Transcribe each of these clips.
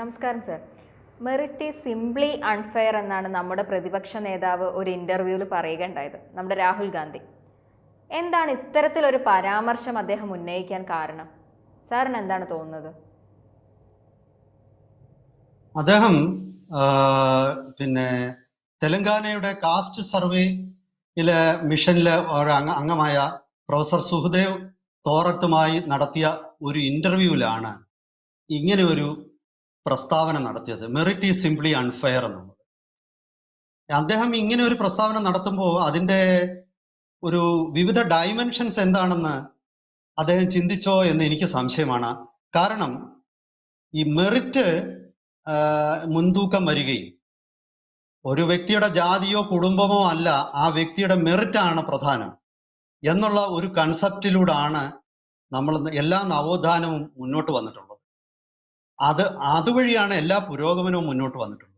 നമസ്കാരം sir merit is simply unfair എന്നാണ് നമ്മുടെ പ്രതിപക്ഷ നേതാവ് ഒരു ഇന്റർവ്യൂവിൽ പറയുകയുണ്ടായത് നമ്മുടെ രാഹുൽ ഗാന്ധി. എന്താണ് ഇത്തരത്തിലൊരു പരാമർശം അദ്ദേഹം ഉന്നയിക്കാൻ കാരണം? സാറിന് എന്താണ് തോന്നുന്നത്? അദ്ദേഹം പിന്നെ തെലങ്കാനയുടെ കാസ്റ്റ് സർവേയിലെ മിഷനിലെ ഒരു അംഗമായ പ്രൊഫസർ സുഹദേവ് തോറട്ടുമായി നടത്തിയ ഒരു ഇന്റർവ്യൂവിലാണ് ഇങ്ങനെ ഒരു പ്രസ്താവന നടത്തിയത്. മെറിറ്റ് ഈസ് സിംപ്ലി അൺഫെയർ എന്നുള്ളത്. അദ്ദേഹം ഇങ്ങനെ ഒരു പ്രസ്താവന നടത്തുമ്പോൾ അതിന്റെ ഒരു വിവിധ ഡയമെൻഷൻസ് എന്താണെന്ന് അദ്ദേഹം ചിന്തിച്ചോ എന്ന് എനിക്ക് സംശയമാണ്. കാരണം ഈ മെറിറ്റ് മുൻതൂക്കം വരികയും ഒരു വ്യക്തിയുടെ ജാതിയോ കുടുംബമോ അല്ല ആ വ്യക്തിയുടെ മെറിറ്റാണ് പ്രധാനം എന്നുള്ള ഒരു കൺസെപ്റ്റിലൂടെയാണ് നമ്മൾ എല്ലാ നവോത്ഥാനവും മുന്നോട്ട് വന്നിട്ടുള്ളത്. അത് അതുവഴിയാണ് എല്ലാ പുരോഗമനവും മുന്നോട്ട് വന്നിട്ടുള്ളത്.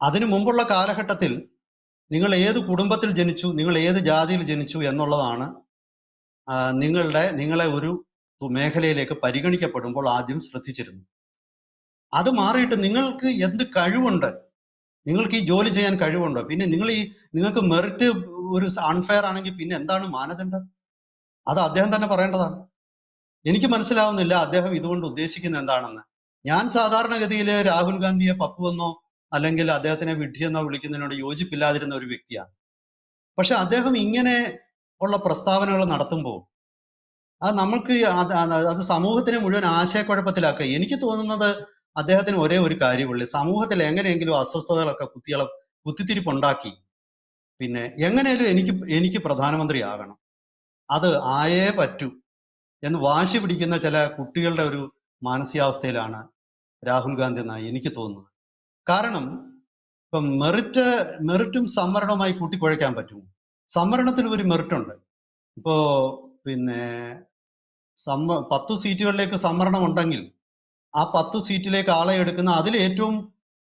അതിനു മുമ്പുള്ള കാലഘട്ടത്തിൽ നിങ്ങൾ ഏത് കുടുംബത്തിൽ ജനിച്ചു നിങ്ങൾ ഏത് ജാതിയിൽ ജനിച്ചു എന്നുള്ളതാണ് നിങ്ങളുടെ നിങ്ങളെ ഒരു മേഖലയിലേക്ക് പരിഗണിക്കപ്പെടുമ്പോൾ ആദ്യം ശ്രദ്ധിച്ചിരുന്നു അത് മാറിയിട്ട് നിങ്ങൾക്ക് എന്ത് കഴിവുണ്ട്? നിങ്ങൾക്ക് ഈ ജോലി ചെയ്യാൻ കഴിവുണ്ടോ? പിന്നെ നിങ്ങൾ ഈ നിങ്ങൾക്ക് മെറിറ്റ് ഒരു അൺഫെയർ ആണെങ്കിൽ പിന്നെ എന്താണ് മാനദണ്ഡം? അത് അദ്ദേഹം തന്നെ പറയേണ്ടതാണ്. എനിക്ക് മനസ്സിലാവുന്നില്ല അദ്ദേഹം ഇതുകൊണ്ട് ഉദ്ദേശിക്കുന്നത് എന്താണെന്ന്. ഞാൻ സാധാരണഗതിയിൽ രാഹുൽ ഗാന്ധിയെ പപ്പു എന്നോ അല്ലെങ്കിൽ അദ്ദേഹത്തിനെ വിഡ്ഢി എന്നോ വിളിക്കുന്നതിനോട് യോജിപ്പില്ലാതിരുന്ന ഒരു വ്യക്തിയാണ്. പക്ഷെ അദ്ദേഹം ഇങ്ങനെ ഉള്ള പ്രസ്താവനകൾ നടത്തുമ്പോൾ അത് നമ്മൾക്ക് അത് സമൂഹത്തിന് മുഴുവൻ ആശയക്കുഴപ്പത്തിലാക്കുക. എനിക്ക് തോന്നുന്നത് അദ്ദേഹത്തിന് ഒരേ ഒരു കാര്യമുള്ളൂ. സമൂഹത്തിൽ എങ്ങനെയെങ്കിലും അസ്വസ്ഥതകളൊക്കെ കുത്തികളെ കുത്തിത്തിരിപ്പുണ്ടാക്കി പിന്നെ എങ്ങനെയാലും എനിക്ക് എനിക്ക് പ്രധാനമന്ത്രി ആകണം അത് ആയേ പറ്റൂ എന്ന് വാശി പിടിക്കുന്ന ചില കുട്ടികളുടെ ഒരു മാനസികാവസ്ഥയിലാണ് രാഹുൽ ഗാന്ധി എന്നാണ് എനിക്ക് തോന്നുന്നത്. കാരണം ഇപ്പം മെറിറ്റ് മെറിറ്റും സംവരണവുമായി കൂട്ടിക്കുഴയ്ക്കാൻ പറ്റും സംവരണത്തിന് ഒരു മെറിറ്റ് ഉണ്ട്. ഇപ്പോ പിന്നെ സമ്മ പത്ത് സീറ്റുകളിലേക്ക് സംവരണം ഉണ്ടെങ്കിൽ ആ പത്ത് സീറ്റിലേക്ക് ആളെ എടുക്കുന്ന അതിൽ ഏറ്റവും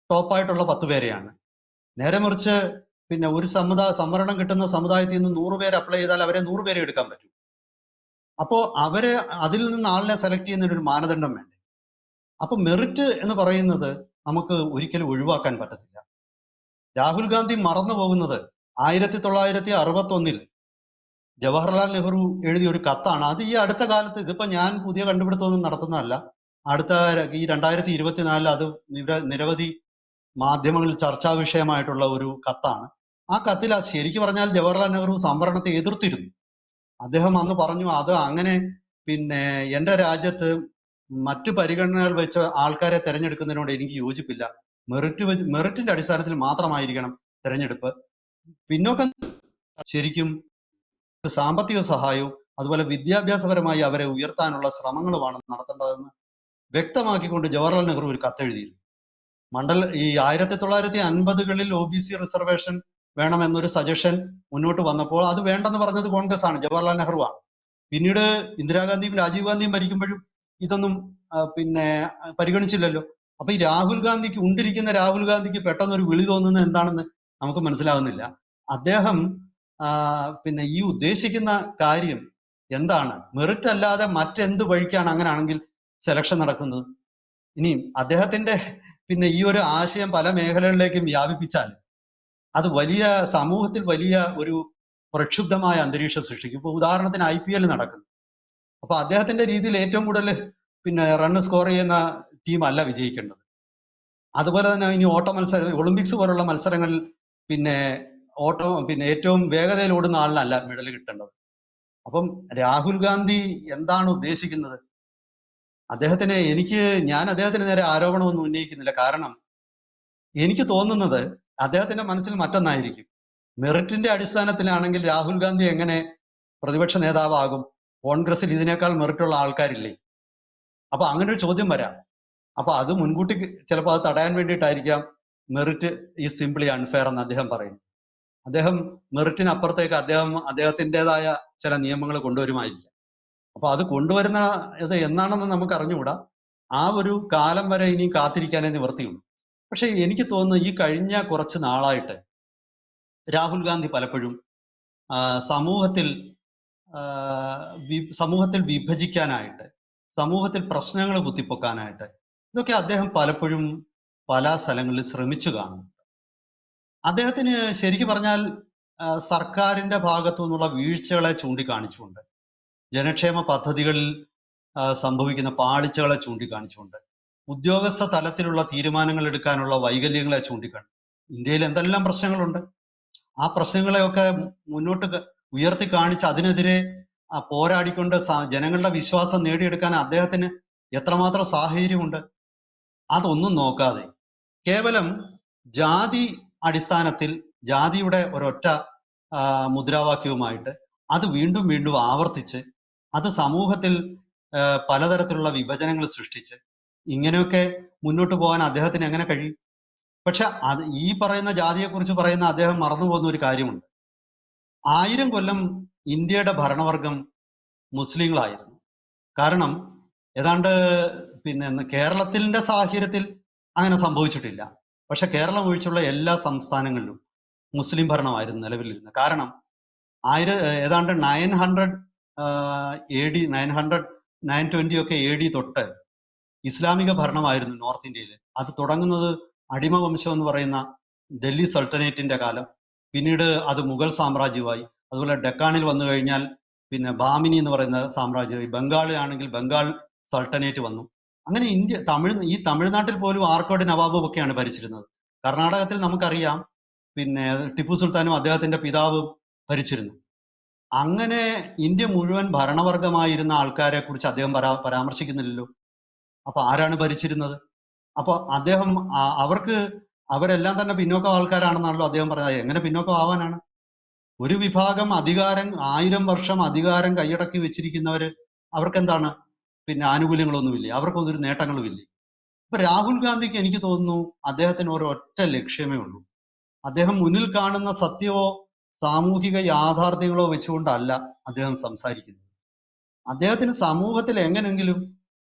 ടോപ്പായിട്ടുള്ള പത്ത് പേരെയാണ്. നേരെ മറിച്ച് പിന്നെ ഒരു സമുദായ സംവരണം കിട്ടുന്ന സമുദായത്തിൽ നിന്ന് നൂറ് പേര് അപ്ലൈ ചെയ്താൽ അവരെ നൂറ് പേരെ എടുക്കാൻ പറ്റും. അപ്പോൾ അവരെ അതിൽ നിന്ന് ആളിനെ സെലക്ട് ചെയ്യുന്നതിന് ഒരു മാനദണ്ഡം വേണ്ടേ? അപ്പൊ മെറിറ്റ് എന്ന് പറയുന്നത് നമുക്ക് ഒരിക്കലും ഒഴിവാക്കാൻ പറ്റത്തില്ല. രാഹുൽ ഗാന്ധി മറന്നു പോകുന്നത് ആയിരത്തി തൊള്ളായിരത്തി അറുപത്തി ഒന്നിൽ ജവഹർലാൽ നെഹ്റു എഴുതിയ ഒരു കത്താണ്. അത് ഈ അടുത്ത കാലത്ത് ഇതിപ്പോ ഞാൻ പുതിയ കണ്ടുപിടുത്തമൊന്നും നടത്തുന്നതല്ല. അടുത്ത ഈ രണ്ടായിരത്തി ഇരുപത്തിനാലിൽ അത് നിര- നിരവധി മാധ്യമങ്ങളിൽ ചർച്ചാ വിഷയമായിട്ടുള്ള ഒരു കത്താണ്. ആ കത്തിൽ ശരിക്കും പറഞ്ഞാൽ ജവഹർലാൽ നെഹ്റു സംവരണത്തെ എതിർത്തിരുന്നു. അദ്ദേഹം അന്ന് പറഞ്ഞു അത് അങ്ങനെ പിന്നെ എന്റെ രാജ്യത്ത് മറ്റു പരിഗണനകൾ വെച്ച് ആൾക്കാരെ തിരഞ്ഞെടുക്കുന്നതിനോട് എനിക്ക് യോജിപ്പില്ല. മെറിറ്റ് വെച്ച് മെറിറ്റിന്റെ അടിസ്ഥാനത്തിൽ മാത്രമായിരിക്കണം തിരഞ്ഞെടുപ്പ്. പിന്നോക്കം ശരിക്കും സാമ്പത്തിക സഹായവും അതുപോലെ വിദ്യാഭ്യാസപരമായി അവരെ ഉയർത്താനുള്ള ശ്രമങ്ങളുമാണ് നടത്തേണ്ടതെന്ന് വ്യക്തമാക്കിക്കൊണ്ട് ജവഹർലാൽ നെഹ്റു ഒരു കത്തെഴുതിയിരുന്നു. മണ്ഡല ഈ ആയിരത്തി തൊള്ളായിരത്തി അൻപതുകളിൽ ഒ ബി സി റിസർവേഷൻ വേണമെന്നൊരു സജഷൻ മുന്നോട്ട് വന്നപ്പോൾ അത് വേണ്ടെന്ന് പറഞ്ഞത് കോൺഗ്രസ് ആണ് ജവഹർലാൽ നെഹ്റു ആണ്. പിന്നീട് ഇന്ദിരാഗാന്ധിയും രാജീവ് ഗാന്ധിയും ഭരിക്കുമ്പോഴും ഇതൊന്നും പിന്നെ പരിഗണിച്ചില്ലല്ലോ. അപ്പൊ ഈ രാഹുൽ ഗാന്ധിക്ക് ഉണ്ടിരിക്കുന്ന രാഹുൽ ഗാന്ധിക്ക് പെട്ടെന്ന് ഒരു വിളി തോന്നുന്നത് എന്താണെന്ന് നമുക്ക് മനസ്സിലാകുന്നില്ല അദ്ദേഹം പിന്നെ ഈ ഉദ്ദേശിക്കുന്ന കാര്യം എന്താണ്? മെറിറ്റ് അല്ലാതെ മറ്റെന്ത് വഴിക്കാണ് അങ്ങനെയാണെങ്കിൽ സെലക്ഷൻ നടക്കുന്നത്? ഇനിയും അദ്ദേഹത്തിന്റെ പിന്നെ ഈ ഒരു ആശയം പല മേഖലകളിലേക്കും വ്യാപിപ്പിച്ചാൽ അത് വലിയ സമൂഹത്തിൽ വലിയ ഒരു പ്രക്ഷുബ്ധമായ അന്തരീക്ഷം സൃഷ്ടിക്കും. ഇപ്പൊ ഉദാഹരണത്തിന് ഐ പി എൽ നടക്കുന്നു. അപ്പൊ അദ്ദേഹത്തിന്റെ രീതിയിൽ ഏറ്റവും കൂടുതൽ പിന്നെ റണ്ണ് സ്കോർ ചെയ്യുന്ന ടീം അല്ല വിജയിക്കേണ്ടത്. അതുപോലെ തന്നെ ഇനി ഓട്ടോ മത്സര ഒളിമ്പിക്സ് പോലുള്ള മത്സരങ്ങളിൽ പിന്നെ ഓട്ടോ പിന്നെ ഏറ്റവും വേഗതയിൽ ഓടുന്ന ആളിനല്ല മെഡൽ കിട്ടേണ്ടത്. അപ്പം രാഹുൽ ഗാന്ധി എന്താണ് ഉദ്ദേശിക്കുന്നത്? അദ്ദേഹത്തിന് എനിക്ക് ഞാൻ അദ്ദേഹത്തിന് നേരെ ആരോപണമൊന്നും ഉന്നയിക്കുന്നില്ല. കാരണം എനിക്ക് തോന്നുന്നത് അദ്ദേഹത്തിന്റെ മനസ്സിൽ മറ്റൊന്നായിരിക്കും. മെറിറ്റിന്റെ അടിസ്ഥാനത്തിലാണെങ്കിൽ രാഹുൽ ഗാന്ധി എങ്ങനെ പ്രതിപക്ഷ നേതാവാകും? കോൺഗ്രസിൽ ഇതിനേക്കാൾ മെറിറ്റുള്ള ആൾക്കാരില്ലേ? അപ്പൊ അങ്ങനെ ഒരു ചോദ്യം വരാം. അപ്പൊ അത് മുൻകൂട്ടി ചിലപ്പോൾ അത് തടയാൻ വേണ്ടിയിട്ടായിരിക്കാം മെറിറ്റ് ഈ സിംപ്ലി അൺഫെയർ എന്ന് അദ്ദേഹം പറയുന്നു അദ്ദേഹം മെറിറ്റിനപ്പുറത്തേക്ക് അദ്ദേഹം അദ്ദേഹത്തിന്റെതായ ചില നിയമങ്ങൾ കൊണ്ടുവരുമായിരിക്കാം. അപ്പൊ അത് കൊണ്ടുവരുന്ന ഇത് എന്നാണെന്ന് നമുക്ക് അറിഞ്ഞുകൂടാ. ആ ഒരു കാലം വരെ ഇനി കാത്തിരിക്കാനേ നിവർത്തിയുള്ളൂ പക്ഷെ എനിക്ക് തോന്നുന്നു ഈ കഴിഞ്ഞ കുറച്ച് നാളായിട്ട് രാഹുൽ ഗാന്ധി പലപ്പോഴും സമൂഹത്തിൽ സമൂഹത്തിൽ വിഭജിക്കാനായിട്ട് സമൂഹത്തിൽ പ്രശ്നങ്ങൾ കുത്തിപ്പൊക്കാനായിട്ട് ഇതൊക്കെ അദ്ദേഹം പലപ്പോഴും പല സ്ഥലങ്ങളിൽ ശ്രമിച്ചു കാണും അദ്ദേഹത്തിന് ശരിക്കും പറഞ്ഞാൽ സർക്കാരിന്റെ ഭാഗത്തു നിന്നുള്ള വീഴ്ചകളെ ചൂണ്ടിക്കാണിച്ചുകൊണ്ട് ജനക്ഷേമ പദ്ധതികളിൽ സംഭവിക്കുന്ന പാളിച്ചകളെ ചൂണ്ടിക്കാണിച്ചുകൊണ്ട് ഉദ്യോഗസ്ഥ തലത്തിലുള്ള തീരുമാനങ്ങൾ എടുക്കാനുള്ള വൈകല്യങ്ങളെ ചൂണ്ടിക്കാണും. ഇന്ത്യയിൽ എന്തെല്ലാം പ്രശ്നങ്ങളുണ്ട്? ആ പ്രശ്നങ്ങളെയൊക്കെ മുന്നോട്ട് ഉയർത്തി കാണിച്ച് അതിനെതിരെ പോരാടിക്കൊണ്ട് ജനങ്ങളുടെ വിശ്വാസം നേടിയെടുക്കാൻ അദ്ദേഹത്തിന് എത്രമാത്രം സാഹചര്യമുണ്ട്? അതൊന്നും നോക്കാതെ. കേവലം ജാതി അടിസ്ഥാനത്തിൽ ജാതിയുടെ ഒരൊറ്റ മുദ്രാവാക്യവുമായിട്ട് അത് വീണ്ടും വീണ്ടും ആവർത്തിച്ച് അത് സമൂഹത്തിൽ പലതരത്തിലുള്ള വിഭജനങ്ങൾ സൃഷ്ടിച്ച് ഇങ്ങനെയൊക്കെ മുന്നോട്ട് പോകാൻ അദ്ദേഹത്തിന് എങ്ങനെ കഴിയും? പക്ഷെ അത് ഈ പറയുന്ന ജാതിയെക്കുറിച്ച് പറയുന്ന അദ്ദേഹം മറന്നുപോകുന്ന ഒരു കാര്യമുണ്ട്. ആയിരം കൊല്ലം ഇന്ത്യയുടെ ഭരണവർഗം മുസ്ലിങ്ങളായിരുന്നു. കാരണം ഏതാണ്ട് പിന്നെ കേരളത്തിന്റെ സാഹചര്യത്തിൽ അങ്ങനെ സംഭവിച്ചിട്ടില്ല. പക്ഷെ കേരളം ഒഴിച്ചുള്ള എല്ലാ സംസ്ഥാനങ്ങളിലും മുസ്ലിം ഭരണമായിരുന്നു നിലവിലിരുന്നത്. കാരണം ആയിര ഏതാണ്ട് nine hundred A D nine hundred nine twenty ഒക്കെ എ ഡി തൊട്ട് ഇസ്ലാമിക ഭരണമായിരുന്നു നോർത്ത് ഇന്ത്യയിൽ അത് തുടങ്ങുന്നത് അടിമ വംശം എന്ന് പറയുന്ന ഡൽഹി സൾട്ടനേറ്റിന്റെ കാലം. പിന്നീട് അത് മുഗൾ സാമ്രാജ്യമായി. അതുപോലെ ഡെക്കാണിൽ വന്നു കഴിഞ്ഞാൽ പിന്നെ ബാമിനി എന്ന് പറയുന്ന സാമ്രാജ്യമായി. ബംഗാളിലാണെങ്കിൽ ബംഗാൾ സൾട്ടനേറ്റ് വന്നു. അങ്ങനെ ഇന്ത്യ തമിഴ് ഈ തമിഴ്നാട്ടിൽ പോലും ആർക്കോട് നവാബും ഒക്കെയാണ് ഭരിച്ചിരുന്നത്. കർണാടകത്തിൽ നമുക്കറിയാം പിന്നെ ടിപ്പു സുൽത്താനും അദ്ദേഹത്തിന്റെ പിതാവും ഭരിച്ചിരുന്നു. അങ്ങനെ ഇന്ത്യ മുഴുവൻ ഭരണവർഗമായിരുന്ന ആൾക്കാരെ കുറിച്ച് അദ്ദേഹം പരാ പരാമർശിക്കുന്നില്ലല്ലോ. അപ്പൊ ആരാണ് ഭരിച്ചിരുന്നത്? അപ്പൊ അദ്ദേഹം അവർക്ക് അവരെല്ലാം തന്നെ പിന്നോക്ക ആൾക്കാരാണെന്നാണല്ലോ അദ്ദേഹം പറഞ്ഞത്. എങ്ങനെ പിന്നോക്കം ആവാനാണ്? ഒരു വിഭാഗം അധികാരം ആയിരം വർഷം അധികാരം കൈയടക്കി വെച്ചിരിക്കുന്നവര് അവർക്ക് എന്താണ് പിന്നെ ആനുകൂല്യങ്ങളൊന്നുമില്ലേ? അവർക്കൊന്നും ഒരു നേട്ടങ്ങളുമില്ലേ? ഇപ്പൊ രാഹുൽ ഗാന്ധിക്ക് എനിക്ക് തോന്നുന്നു അദ്ദേഹത്തിന് ഒരു ഒറ്റ ലക്ഷ്യമേ ഉള്ളൂ. അദ്ദേഹം മുന്നിൽ കാണുന്ന സത്യമോ സാമൂഹിക യാഥാർത്ഥ്യങ്ങളോ വെച്ചുകൊണ്ടല്ല അദ്ദേഹം സംസാരിക്കുന്നത്. അദ്ദേഹത്തിന് സമൂഹത്തിൽ എങ്ങനെങ്കിലും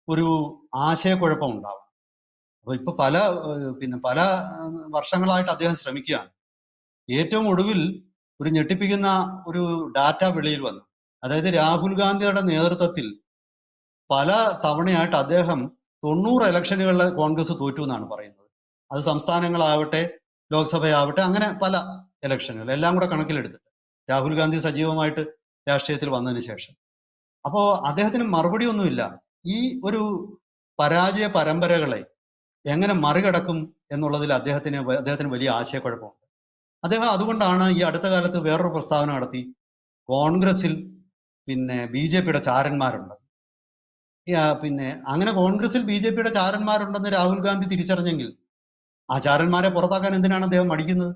ഒരു ആശയക്കുഴപ്പം ഉണ്ടാവും അപ്പൊ ഇപ്പൊ പല പിന്നെ പല വർഷങ്ങളായിട്ട് അദ്ദേഹം ശ്രമിക്കുകയാണ്. ഏറ്റവും ഒടുവിൽ ഒരു ഞെട്ടിപ്പിക്കുന്ന ഒരു ഡാറ്റ വെളിയിൽ വന്നു. അതായത് രാഹുൽ ഗാന്ധിയുടെ നേതൃത്വത്തിൽ പല തവണയായിട്ട് അദ്ദേഹം തൊണ്ണൂറ് ഇലക്ഷനുകളിൽ കോൺഗ്രസ് തോറ്റു എന്നാണ് പറയുന്നത്. അത് സംസ്ഥാനങ്ങളാവട്ടെ ലോക്സഭയാവട്ടെ അങ്ങനെ പല ഇലക്ഷനുകൾ എല്ലാം കൂടെ കണക്കിലെടുത്തിട്ട്. രാഹുൽ ഗാന്ധി സജീവമായിട്ട് രാഷ്ട്രീയത്തിൽ വന്നതിന് ശേഷം. അപ്പോ അദ്ദേഹത്തിന് മറുപടി ഒന്നുമില്ല ഈ ഒരു പരാജയ പരമ്പരകളെ എങ്ങനെ മറികടക്കും എന്നുള്ളതിൽ അദ്ദേഹത്തിന് അദ്ദേഹത്തിന് വലിയ ആശയക്കുഴപ്പമുണ്ട്. അദ്ദേഹം അതുകൊണ്ടാണ് ഈ അടുത്ത കാലത്ത് വേറൊരു പ്രസ്താവന നടത്തി. കോൺഗ്രസിൽ പിന്നെ ബി ജെ പിയുടെ ചാരന്മാരുണ്ട്. പിന്നെ അങ്ങനെ കോൺഗ്രസിൽ ബി ജെ പിയുടെ ചാരന്മാരുണ്ടെന്ന് രാഹുൽ ഗാന്ധി തിരിച്ചറിഞ്ഞെങ്കിൽ ആ ചാരന്മാരെ പുറത്താക്കാൻ എന്തിനാണ് അദ്ദേഹം മടിക്കുന്നത്?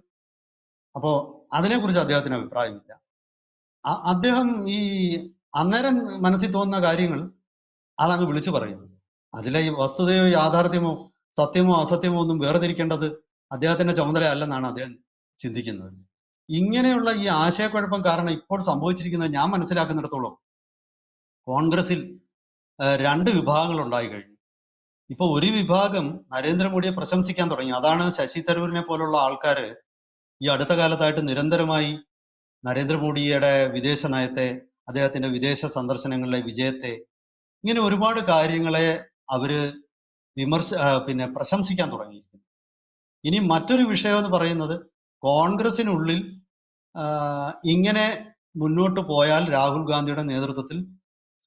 അപ്പോൾ അതിനെക്കുറിച്ച് അദ്ദേഹത്തിന് അഭിപ്രായമില്ല. അദ്ദേഹം ഈ അന്നേരം മനസ്സിൽ തോന്നുന്ന കാര്യങ്ങൾ അതങ്ങ് വിളിച്ചു പറയുന്നു അതിലെ ഈ വസ്തുതയോ യാഥാർത്ഥ്യമോ സത്യമോ അസത്യമോ ഒന്നും വേർതിരിക്കേണ്ടത് അദ്ദേഹത്തിന്റെ ചുമതല അല്ലെന്നാണ് അദ്ദേഹം ചിന്തിക്കുന്നത്. ഇങ്ങനെയുള്ള ഈ ആശയക്കുഴപ്പം കാരണം ഇപ്പോൾ സംഭവിച്ചിരിക്കുന്നത് ഞാൻ മനസ്സിലാക്കുന്നിടത്തോളം കോൺഗ്രസിൽ രണ്ട് വിഭാഗങ്ങൾ ഉണ്ടായി കഴിഞ്ഞു. ഇപ്പൊ ഒരു വിഭാഗം നരേന്ദ്രമോദിയെ പ്രശംസിക്കാൻ തുടങ്ങി. അതാണ് ശശി തരൂരിനെ പോലുള്ള ആൾക്കാർ ഈ അടുത്ത കാലത്തായിട്ട് നിരന്തരമായി നരേന്ദ്രമോദിയുടെ വിദേശ നയത്തെ അദ്ദേഹത്തിന്റെ വിദേശ സന്ദർശനങ്ങളിലെ വിജയത്തെ ഇങ്ങനെ ഒരുപാട് കാര്യങ്ങളെ അവർ വിമർശ പിന്നെ പ്രശംസിക്കാൻ തുടങ്ങിയിരിക്കുന്നു. ഇനി മറ്റൊരു വിഷയം എന്ന് പറയുന്നത് കോൺഗ്രസിനുള്ളിൽ ഇങ്ങനെ മുന്നോട്ട് പോയാൽ രാഹുൽ ഗാന്ധിയുടെ നേതൃത്വത്തിൽ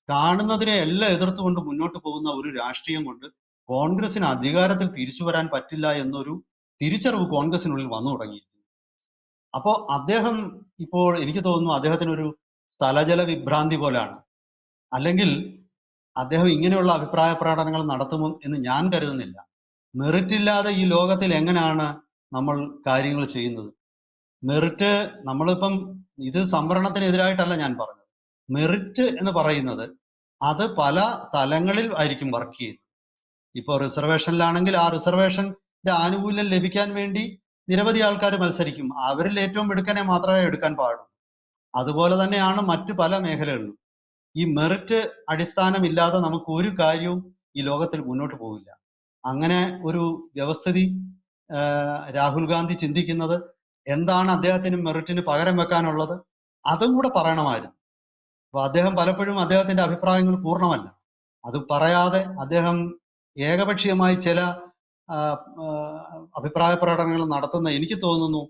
കാണുന്നതിനെ എല്ലാം എതിർത്തുകൊണ്ട് മുന്നോട്ട് പോകുന്ന ഒരു രാഷ്ട്രീയം കൊണ്ട് കോൺഗ്രസിന് അധികാരത്തിൽ തിരിച്ചു വരാൻ പറ്റില്ല എന്നൊരു തിരിച്ചറിവ് കോൺഗ്രസിനുള്ളിൽ വന്നു തുടങ്ങിയിരിക്കുന്നു. അപ്പോൾ അദ്ദേഹം ഇപ്പോൾ എനിക്ക് തോന്നുന്നു അദ്ദേഹത്തിന് ഒരു സ്ഥലജല വിഭ്രാന്തി പോലാണ്. അല്ലെങ്കിൽ അദ്ദേഹം ഇങ്ങനെയുള്ള അഭിപ്രായ പ്രകടനങ്ങൾ നടത്തുമോ എന്ന് ഞാൻ കരുതുന്നില്ല. മെറിറ്റ് ഇല്ലാതെ ഈ ലോകത്തിൽ എങ്ങനെയാണ് നമ്മൾ കാര്യങ്ങൾ ചെയ്യുന്നത്? മെറിറ്റ് നമ്മളിപ്പം ഇത് സംവരണത്തിനെതിരായിട്ടല്ല ഞാൻ പറഞ്ഞത്. മെറിറ്റ് എന്ന് പറയുന്നത് അത് പല തലങ്ങളിൽ ആയിരിക്കും വർക്ക് ചെയ്യുന്നത്. ഇപ്പോൾ റിസർവേഷനിലാണെങ്കിൽ ആ റിസർവേഷന്റെ ആനുകൂല്യം ലഭിക്കാൻ വേണ്ടി നിരവധി ആൾക്കാർ മത്സരിക്കും. അവരിൽ ഏറ്റവും മിടുക്കനെ മാത്രമേ എടുക്കാൻ പാടുള്ളൂ. അതുപോലെ തന്നെയാണ് മറ്റു പല മേഖലകളിലും. ഈ മെറിറ്റ് അടിസ്ഥാനമില്ലാതെ നമുക്ക് ഒരു കാര്യവും ഈ ലോകത്തിൽ മുന്നോട്ട് പോകില്ല അങ്ങനെ ഒരു വ്യവസ്ഥിതി രാഹുൽ ഗാന്ധി ചിന്തിക്കുന്നത് എന്താണ് അദ്ദേഹത്തിന് മെറിറ്റിന് പകരം വെക്കാനുള്ളത്? അതും കൂടെ പറയണമായിരുന്നു. അപ്പൊ അദ്ദേഹം പലപ്പോഴും അദ്ദേഹത്തിന്റെ അഭിപ്രായങ്ങൾ പൂർണമല്ല. അത് പറയാതെ അദ്ദേഹം ഏകപക്ഷീയമായി ചില അഭിപ്രായ പ്രകടനങ്ങൾ നടത്തുന്ന എനിക്ക് തോന്നുന്നു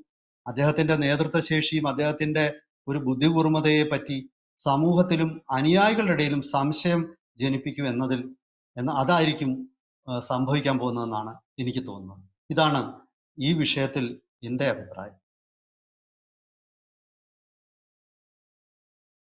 അദ്ദേഹത്തിന്റെ നേതൃത്വ ശേഷിയും അദ്ദേഹത്തിന്റെ ഒരു ബുദ്ധികൂർമ്മതയെ പറ്റി സമൂഹത്തിലും അനുയായികളുടെ ഇടയിലും സംശയം ജനിപ്പിക്കും എന്നതിൽ എന്ന അതായിരിക്കും സംഭവിക്കാൻ പോകുന്നതെന്നാണ് എനിക്ക് തോന്നുന്നത്. ഇതാണ് ഈ വിഷയത്തിൽ എന്റെ അഭിപ്രായം.